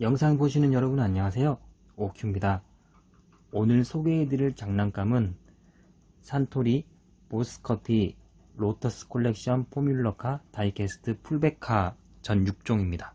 영상 보시는 여러분 안녕하세요. 오큐입니다. 오늘 소개해드릴 장난감은 산토리 보스커피 로터스 콜렉션 포뮬러카 다이캐스트 풀백카 전 6종입니다.